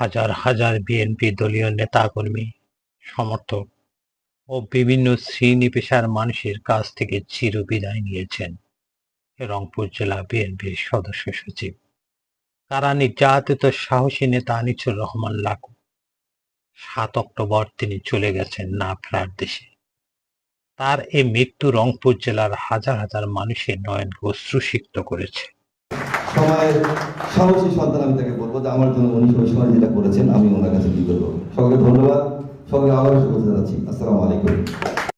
হাজার হাজার বিএনপি দলীয় নেতাকর্মী, সমর্থক ও বিভিন্ন শ্রেণি পেশার মানুষের কাছ থেকে চিরবিদায় নিয়েছেন রংপুর জেলা বিএনপির সদস্য সচিব। তারা নির্যাতিত সাহসী নেতা আনিসুর রহমান লাকু? সাত অক্টোবর তিনি চলে গেছেন না ফেরার দেশে। তার এই মৃত্যু রংপুর জেলার হাজার হাজার মানুষের নয়নকে অশ্রুসিক্ত করেছে। সময়ের সাহসী সন্তান আমি তাকে বলব যে আমার জন্য উনি সময় যেটা করেছেন, আমি ওনার কাছে কি করব? সকলকে ধন্যবাদ। সকলকে আবারও শুভেচ্ছা জানাচ্ছি। আসসালামু আলাইকুম।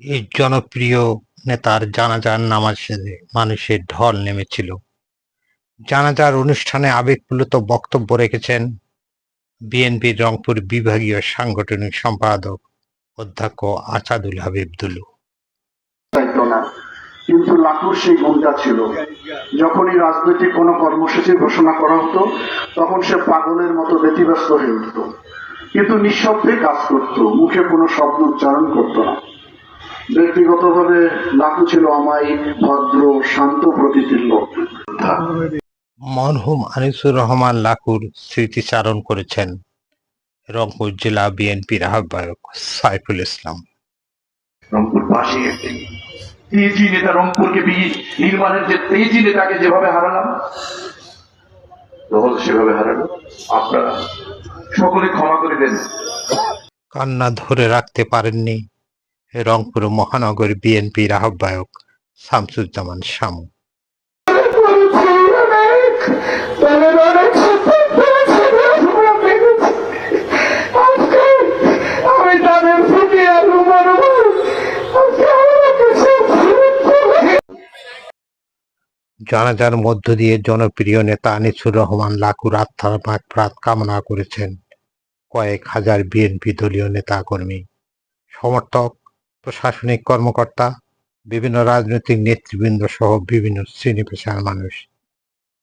এই জনপ্রিয় নেতার জানাজার নামাজে মানুষের ঢল নেমেছিল। জানাজার অনুষ্ঠানে আবেগপ্লুত বক্তব্য রেখেছেন বিএনপির রংপুর বিভাগীয় সাংগঠনিক সম্পাদক অধ্যক্ষ আসাদুল হাবিব দুলু। কিন্তু লাকুর সেই গুণটা ছিল। যখনই রাজনৈতিক কোনো কর্মসূচি ঘোষণা করা হতো, তখন সে পাগলের মতো ব্যতিব্যস্ত হয়ে উঠত। কিন্তু নিঃশব্দে কাজ করত, মুখে কোনো শব্দ উচ্চারণ করতো না। ব্যক্তিগতভাবে লাকু ছিল আমায় ভদ্র শান্ত প্রকৃতির লোক। মরহুম আনিসুর রহমান লাকুর স্মৃতিচারণ করেছেন রংপুর জেলা বিএনপির আহ্বায়ক সাইফুল ইসলাম। রংপুর পাশে একটি তেজি নেতা রংপুরকে নির্মাণের যে তেজি নেতাকে যেভাবে হারালাম দল সেভাবে হারালো। আপনারা সকলে ক্ষমা করে দেন। কান্না ধরে রাখতে পারেননি রংপুর মহানগর বিএনপির আহ্বায়ক শামসুজ্জামান শামু। জানাজার মধ্য দিয়ে জনপ্রিয় নেতা আনিসুর রহমান লাকুর আত্মার মাগফিরাত কামনা করেছেন কয়েক হাজার বিএনপি দলীয় নেতাকর্মী, সমর্থক প্রশাসনিক কর্মকর্তা, বিভিন্ন রাজনৈতিক নেতৃবৃন্দ সহ বিভিন্ন শ্রেণি পেশার মানুষ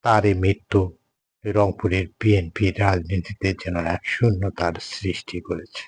তার এই মৃত্যু রংপুরের বিএনপি রাজনীতিতে যেন এক শূন্যতার সৃষ্টি করেছে।